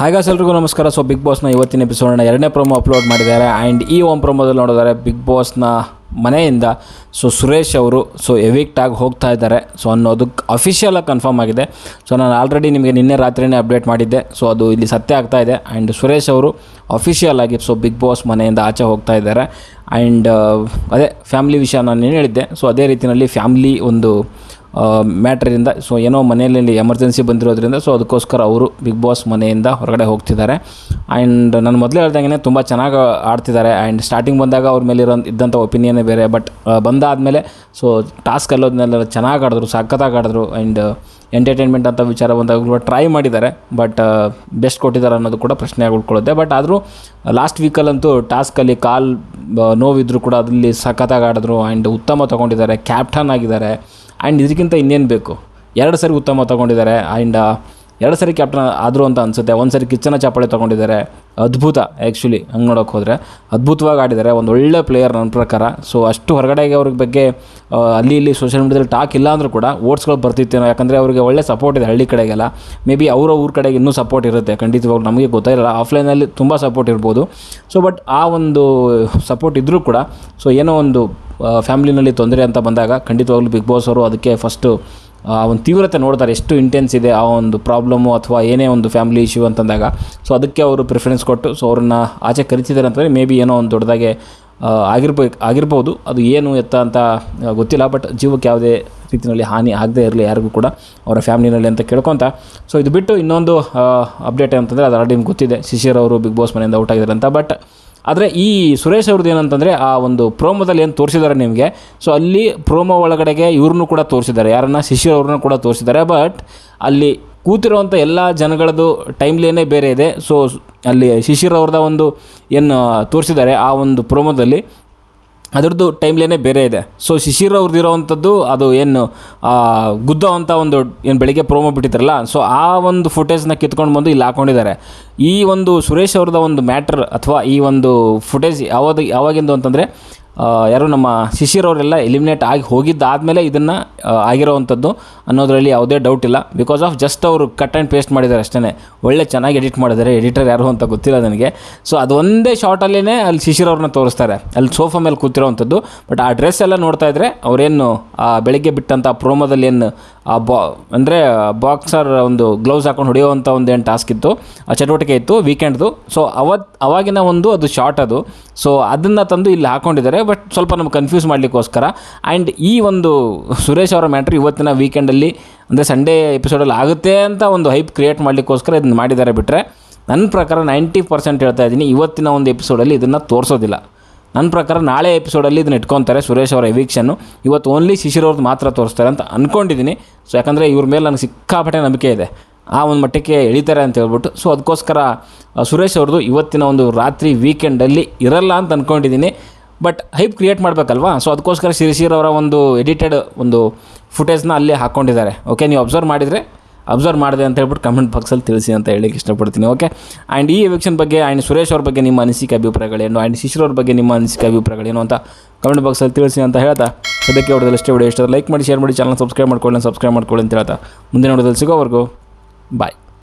ಹಾಗಾಸ್ ಎಲ್ರಿಗೂ ನಮಸ್ಕಾರ. So big ಬಾಸ್ನ ಇವತ್ತಿನ ಎಪಿಸೋಡ್ನ ಎರಡನೇ ಪ್ರೊಮೋ ಅಪ್ಲೋಡ್ ಮಾಡಿದ್ದಾರೆ. ಆ್ಯಂಡ್ ಈ ಒಂದು ಪ್ರೊಮೋದಲ್ಲಿ ನೋಡಿದರೆ ಬಿಗ್ ಬಾಸ್ನ ಮನೆಯಿಂದ ಸೊ ಸುರೇಶ್ ಅವರು ಸೊ ಎವಿಕ್ಟ್ ಆಗಿ ಹೋಗ್ತಾ ಇದ್ದಾರೆ. ಸೊ ಅನ್ನೋದಕ್ಕೆ ಅಫಿಷಿಯಲಾಗಿ ಕನ್ಫರ್ಮ್ ಆಗಿದೆ. ಸೊ ನಾನು ಆಲ್ರೆಡಿ ನಿಮಗೆ ನಿನ್ನೆ ರಾತ್ರಿನೇ ಅಪ್ಡೇಟ್ ಮಾಡಿದ್ದೆ. ಸೊ ಅದು ಇಲ್ಲಿ ಸತ್ಯ ಆಗ್ತಾ ಇದೆ. ಆ್ಯಂಡ್ ಸುರೇಶ್ ಅವರು ಅಫಿಷಿಯಲ್ ಆಗಿ ಸೊ ಬಿಗ್ ಬಾಸ್ ಮನೆಯಿಂದ ಆಚೆ ಹೋಗ್ತಾ ಇದ್ದಾರೆ. ಆ್ಯಂಡ್ ಅದೇ ಫ್ಯಾಮ್ಲಿ ವಿಷಯ ನಾನು ಏನು ಹೇಳಿದ್ದೆ. ಸೊ ಅದೇ ರೀತಿಯಲ್ಲಿ ಫ್ಯಾಮ್ಲಿ ಒಂದು ಮ್ಯಾಟ್ರಿಂದ, ಸೊ ಏನೋ ಮನೆಯಲ್ಲಿ ಎಮರ್ಜೆನ್ಸಿ ಬಂದಿರೋದ್ರಿಂದ, ಸೊ ಅದಕ್ಕೋಸ್ಕರ ಅವರು ಬಿಗ್ ಬಾಸ್ ಮನೆಯಿಂದ ಹೊರಗಡೆ ಹೋಗ್ತಿದ್ದಾರೆ. ಆ್ಯಂಡ್ ನಾನು ಮೊದಲೇ ಹೇಳ್ದಂಗೆ ತುಂಬ ಚೆನ್ನಾಗಿ ಆಡ್ತಿದ್ದಾರೆ. ಆ್ಯಂಡ್ ಸ್ಟಾರ್ಟಿಂಗ್ ಬಂದಾಗ ಅವ್ರ ಮೇಲೆ ಇರೋ ಇದ್ದಂಥ ಒಪಿನಿಯನ್ನೇ ಬೇರೆ ಬಟ್ ಬಂದಾದಮೇಲೆ, ಸೊ ಟಾಸ್ಕ್ ಅಲ್ಲೋದ್ನೆಲ್ಲ ಚೆನ್ನಾಗಿ ಆಡಿದ್ರು, ಸಖತ್ತಾಗಿ ಆಡಿದ್ರು. ಆ್ಯಂಡ್ ಎಂಟರ್ಟೈನ್ಮೆಂಟ್ ಅಂತ ವಿಚಾರ ಬಂದಾಗ ಟ್ರೈ ಮಾಡಿದ್ದಾರೆ ಬಟ್ ಬೆಸ್ಟ್ ಕೊಟ್ಟಿದ್ದಾರೆ ಅನ್ನೋದು ಕೂಡ ಪ್ರಶ್ನೆ ಉಳ್ಕೊಳ್ಳುತ್ತೆ ಬಟ್ ಆದರೂ ಲಾಸ್ಟ್ ವೀಕಲ್ಲಂತೂ ಟಾಸ್ಕಲ್ಲಿ ಕಾಲ್ ನೋವಿದ್ರು ಕೂಡ, ಅದರಲ್ಲಿ ಸಖತ್ತಾಗಿ ಆಡಿದ್ರು. ಆ್ಯಂಡ್ ಉತ್ತಮ ತೊಗೊಂಡಿದ್ದಾರೆ ಕ್ಯಾಪ್ಟನ್ ಆಗಿದ್ದಾರೆ. ಆ್ಯಂಡ್ ಇದಕ್ಕಿಂತ ಇನ್ನೇನು ಬೇಕು? ಎರಡು ಸರಿ ಉತ್ತಮ ತೊಗೊಂಡಿದ್ದಾರೆ. ಆ್ಯಂಡ್ ಎರಡು ಸರಿ ಕ್ಯಾಪ್ಟನ್ ಆದರು ಅಂತ ಅನಿಸುತ್ತೆ. ಒಂದು ಸರಿ ಕಿಚ್ಚನ ಚಾಪಳೆ ತೊಗೊಂಡಿದ್ದಾರೆ. ಅದ್ಭುತ ಆ್ಯಕ್ಚುಲಿ ಹಂಗೆ ನೋಡೋಕೆ ಹೋದರೆ. ಅದ್ಭುತವಾಗಿ ಆಡಿದ್ದಾರೆ. ಒಂದು ಒಳ್ಳೆ ಪ್ಲೇಯರ್ ನನ್ನ ಪ್ರಕಾರ. ಸೊ ಅಷ್ಟು ಹೊರಗಡೆಗೆ ಅವ್ರ ಬಗ್ಗೆ ಅಲ್ಲಿ ಇಲ್ಲಿ ಸೋಷಿಯಲ್ ಮೀಡಿಯಾದಲ್ಲಿ ಟಾಕ್ ಇಲ್ಲ ಅಂದರೂ ಕೂಡ ಓಟ್ಸ್ಗಳು ಬರ್ತಿತ್ತೇನೋ ಯಾಕಂದರೆ ಅವರಿಗೆ ಒಳ್ಳೆ ಸಪೋರ್ಟ್ ಇದೆ ಹಳ್ಳಿ ಕಡೆಗೆಲ್ಲ. ಮೇ ಬಿ ಅವರ ಊರ ಕಡೆಗೆ ಇನ್ನೂ ಸಪೋರ್ಟ್ ಇರುತ್ತೆ. ಖಂಡಿತವಾಗ್ಲೂ ನಮಗೆ ಗೊತ್ತಾಯಿರಲ್ಲ ಆಫ್ಲೈನಲ್ಲಿ ತುಂಬ ಸಪೋರ್ಟ್ ಇರ್ಬೋದು. ಸೊ ಬಟ್ ಆ ಒಂದು ಸಪೋರ್ಟ್ ಇದ್ದರೂ ಕೂಡ ಸೊ ಏನೋ ಒಂದು ಫ್ಯಾಮ್ಲಿನಲ್ಲಿ ತೊಂದರೆ ಅಂತ ಬಂದಾಗ ಖಂಡಿತವಾಗ್ಲೂ ಬಿಗ್ ಬಾಸ್ ಅವರು ಅದಕ್ಕೆ ಫಸ್ಟು ಆ ಒಂದು ತೀವ್ರತೆ ನೋಡ್ತಾರೆ ಎಷ್ಟು ಇಂಟೆನ್ಸ್ ಇದೆ ಆ ಒಂದು ಪ್ರಾಬ್ಲಮ್ಮು ಅಥವಾ ಏನೇ ಒಂದು ಫ್ಯಾಮಿಲಿ ಇಶ್ಯೂ ಅಂತಂದಾಗ. ಸೊ ಅದಕ್ಕೆ ಅವರು ಪ್ರಿಫರೆನ್ಸ್ ಕೊಟ್ಟು ಸೊ ಅವ್ರನ್ನ ಆಚೆ ಕರಿತಿದ್ದಾರೆ ಅಂತಂದರೆ ಮೇ ಬಿ ಏನೋ ಒಂದು ದೊಡ್ಡದಾಗೆ ಆಗಿರ್ಬೇಕು ಆಗಿರ್ಬೋದು. ಅದು ಏನು ಎತ್ತ ಅಂತ ಗೊತ್ತಿಲ್ಲ ಬಟ್ ಜೀವಕ್ಕೆ ಯಾವುದೇ ರೀತಿಯಲ್ಲಿ ಹಾನಿ ಆಗದೇ ಇರಲಿ ಯಾರಿಗೂ ಕೂಡ ಅವರ ಫ್ಯಾಮಿಲಿನಲ್ಲಿ ಅಂತ ಕೇಳ್ಕೊತ. ಸೊ ಇದು ಬಿಟ್ಟು ಇನ್ನೊಂದು ಅಪ್ಡೇಟ್ ಅಂತಂದರೆ ಅದು ಆಲ್ರೆಡಿ ನಿಮ್ಗೆ ಗೊತ್ತಿದೆ. ಶಿಶಿರ್ ಅವರು ಬಿಗ್ ಬಾಸ್ ಮನೆಯಿಂದ ಔಟ್ ಆಗಿದ್ದಾರೆ ಅಂತ ಬಟ್ ಆದರೆ ಈ ಸುರೇಶ್ ಅವ್ರದ್ದು ಏನಂತಂದರೆ ಆ ಒಂದು ಪ್ರೋಮೋದಲ್ಲಿ ಏನು ತೋರಿಸಿದ್ದಾರೆ ನಿಮಗೆ? ಸೊ ಅಲ್ಲಿ ಪ್ರೋಮೋ ಒಳಗಡೆಗೆ ಇವ್ರನ್ನೂ ಕೂಡ ತೋರಿಸಿದ್ದಾರೆ. ಯಾರನ್ನ ಶಿಶಿರ್ ಕೂಡ ತೋರಿಸಿದ್ದಾರೆ. ಬಟ್ ಅಲ್ಲಿ ಕೂತಿರುವಂಥ ಎಲ್ಲ ಜನಗಳದ್ದು ಟೈಮ್ಲೇನೇ ಬೇರೆ ಇದೆ. ಸೊ ಅಲ್ಲಿ ಶಿಶಿರ್ ಅವ್ರದ ಒಂದು ಏನು ತೋರಿಸಿದ್ದಾರೆ ಆ ಒಂದು ಪ್ರೋಮೋದಲ್ಲಿ. ಅದರದ್ದು ಟೈಮ್ಲೇ ಬೇರೆ ಇದೆ. ಸೊ ಶಿಶಿರ್ ಅವ್ರದ್ದು ಇರೋವಂಥದ್ದು ಅದು ಏನು ಗುದ್ದ ಅಂತ ಒಂದು ಏನು ಬೆಳಿಗ್ಗೆ ಪ್ರೋಮೋ ಬಿಟ್ಟಿದ್ರಲ್ಲ ಸೊ ಆ ಒಂದು ಫುಟೇಜ್ನ ಕಿತ್ಕೊಂಡು ಬಂದು ಇಲ್ಲಿ ಹಾಕೊಂಡಿದ್ದಾರೆ. ಈ ಒಂದು ಸುರೇಶ್ ಅವ್ರದ ಒಂದು ಮ್ಯಾಟ್ರ್ ಅಥವಾ ಈ ಒಂದು ಫುಟೇಜ್ ಯಾವಾಗ ಯಾವಾಗಿಂದು ಅಂತಂದರೆ ಯಾರು ನಮ್ಮ ಶಿಷ್ಯರವರೆಲ್ಲ ಎಲಿಮಿನೇಟ್ ಆಗಿ ಹೋಗಿದ್ದಾದಮೇಲೆ ಇದನ್ನು ಆಗಿರೋವಂಥದ್ದು ಅನ್ನೋದರಲ್ಲಿ ಯಾವುದೇ ಡೌಟ್ ಇಲ್ಲ. ಬಿಕಾಸ್ ಆಫ್ ಜಸ್ಟ್ ಅವರು ಕಟ್ ಆ್ಯಂಡ್ ಪೇಸ್ಟ್ ಮಾಡಿದ್ದಾರೆ ಅಷ್ಟೇ ಒಳ್ಳೆ ಚೆನ್ನಾಗಿ ಎಡಿಟ್ ಮಾಡಿದ್ದಾರೆ. ಎಡಿಟರ್ ಯಾರು ಅಂತ ಗೊತ್ತಿಲ್ಲ ನನಗೆ. ಸೊ ಅದು ಒಂದೇ ಶಾರ್ಟಲ್ಲೇ ಅಲ್ಲಿ ಶಿಶಿರವ್ರನ್ನ ತೋರಿಸ್ತಾರೆ. ಅಲ್ಲಿ ಸೋಫಾ ಮೇಲೆ ಕೂತಿರೋವಂಥದ್ದು. ಬಟ್ ಆ ಡ್ರೆಸ್ ಎಲ್ಲ ನೋಡ್ತಾ ಇದ್ದರೆ ಅವರೇನು ಬೆಳಿಗ್ಗೆ ಬಿಟ್ಟಂಥ ಪ್ರೋಮೋದಲ್ಲಿ ಏನು ಆ ಬಾ, ಅಂದರೆ ಬಾಕ್ಸರ್ ಒಂದು ಗ್ಲೌಸ್ ಹಾಕೊಂಡು ಹೊಡೆಯುವಂಥ ಒಂದು ಏನು ಟಾಸ್ಕ್ ಇತ್ತು? ಆ ಚಟುವಟಿಕೆ ಇತ್ತು ವೀಕೆಂಡ್ದು ಸೊ ಅವತ್ತು ಅವಾಗಿನ ಒಂದು, ಅದು ಶಾರ್ಟ್ ಅದು. ಸೊ ಅದನ್ನು ತಂದು ಇಲ್ಲಿ ಹಾಕೊಂಡಿದ್ದಾರೆ ಬಟ್ ಸ್ವಲ್ಪ ನಮ್ಗೆ ಕನ್ಫ್ಯೂಸ್ ಮಾಡಲಿಕ್ಕೋಸ್ಕರ. ಆ್ಯಂಡ್ ಈ ಒಂದು ಸುರೇಶ್ ಅವರ ಮ್ಯಾಟ್ರ್ ಇವತ್ತಿನ ವೀಕೆಂಡಲ್ಲಿ ಅಂದರೆ ಸಂಡೇ ಎಪಿಸೋಡಲ್ಲಿ ಆಗುತ್ತೆ ಅಂತ ಒಂದು ಹೈಪ್ ಕ್ರಿಯೇಟ್ ಮಾಡಲಿಕ್ಕೋಸ್ಕರ ಇದನ್ನು ಮಾಡಿದ್ದಾರೆ ಬಿಟ್ಟರೆ ನನ್ನ ಪ್ರಕಾರ ನೈಂಟಿ ಪರ್ಸೆಂಟ್ ಹೇಳ್ತಾ ಇದ್ದೀನಿ, ಇವತ್ತಿನ ಒಂದು ಎಪಿಸೋಡಲ್ಲಿ ಇದನ್ನು ತೋರಿಸೋದಿಲ್ಲ. ನನ್ನ ಪ್ರಕಾರ ನಾಳೆ ಎಪಿಸೋಡಲ್ಲಿ ಇದನ್ನ ಇಟ್ಕೊತಾರೆ ಸುರೇಶ್ ಅವರ ಎವಿಕ್ಷನ್ನು ಇವತ್ತು ಓನ್ಲಿ ಶಿಶಿರ್ ಅವ್ರದ್ದು ಮಾತ್ರ ತೋರಿಸ್ತಾರೆ ಅಂತ ಅಂದ್ಕೊಂಡಿದ್ದೀನಿ ಸೊ ಯಾಕಂದರೆ ಇವ್ರ ಮೇಲೆ ನನಗೆ ಸಿಕ್ಕಾಪಟ್ಟೆ ನಂಬಿಕೆ ಇದೆ. ಆ ಒಂದು ಮಟ್ಟಕ್ಕೆ ಎಳಿತಾರೆ ಅಂತ ಹೇಳ್ಬಿಟ್ಟು. ಸೊ ಅದಕ್ಕೋಸ್ಕರ ಸುರೇಶ್ ಅವ್ರದ್ದು ಇವತ್ತಿನ ಒಂದು ರಾತ್ರಿ ವೀಕೆಂಡಲ್ಲಿ ಇರಲ್ಲ ಅಂತ ಅಂದ್ಕೊಂಡಿದ್ದೀನಿ ಬಟ್ ಹೈಪ್ ಕ್ರಿಯೇಟ್ ಮಾಡಬೇಕಲ್ವಾ? ಸೊ ಅದಕ್ಕೋಸ್ಕರ ಶಿರಿಶಿರ್ ಅವರ ಒಂದು ಎಡಿಟೆಡ್ ಒಂದು ಫುಟೇಜ್ನ ಅಲ್ಲಿ ಹಾಕ್ಕೊಂಡಿದ್ದಾರೆ ಓಕೆ ನೀವು ಅಬ್ಸರ್ವ್ ಮಾಡಿದರೆ ಅಬ್ಸರ್ವ್ ಮಾಡಿದೆ ಅಂತ ಹೇಳ್ಬಿಟ್ಟು ಕಮೆಂಟ್ ಬಾಕ್ಸಲ್ಲಿ ತಿಳಿಸಿ ಅಂತ ಹೇಳಿಕ್ಕೆ ಇಷ್ಟಪಡ್ತೀನಿ ಓಕೆ ಆ್ಯಂಡ್ ಈ ಎವಿಕ್ಷನ್ ಬಗ್ಗೆ ಆ್ಯಂಡ್ ಸುರೇಶ್ ಅವ್ರ ಬಗ್ಗೆ ನಿಮ್ಮ ಅನಿಸಿಕೆ ಅಭಿಪ್ರಾಯಗಳೇನು? ಆ್ಯಂಡ್ ಶಿಶಿರ್ ಅವ್ರ ಬಗ್ಗೆ ನಿಮ್ಮ ಅನಿಸಿಕೆ ಅಭಿಪ್ರಾಯಗಳೇನು ಅಂತ ಕಮೆಂಟ್ ಬಾಕ್ಸಲ್ಲಿ ತಿಳಿಸಿ ಅಂತ ಹೇಳ್ತಾ, ಸದ್ಯಕ್ಕೆ ಹೊಡೆದಲ್ಲಿ ಇಷ್ಟೇ ವಿಡಿಯೋ ಇಷ್ಟ ಲೈಕ್ ಮಾಡಿ ಶೇರ್ ಮಾಡಿ ಚಾನಲ್ ಸಬ್ಸ್ಕ್ರೈಬ್ ಮಾಡ್ಕೊಳ್ಳಿ ಸಬ್ಸ್ಕ್ರೈಬ್ ಮಾಡ್ಕೊಳ್ಳಿ ಅಂತ ಹೇಳ್ತಾ, ಮುಂದಿನ ನೋಡೋದಲ್ಲಿ ಸಿಗೋವರೆಗೂ ಬಾಯ್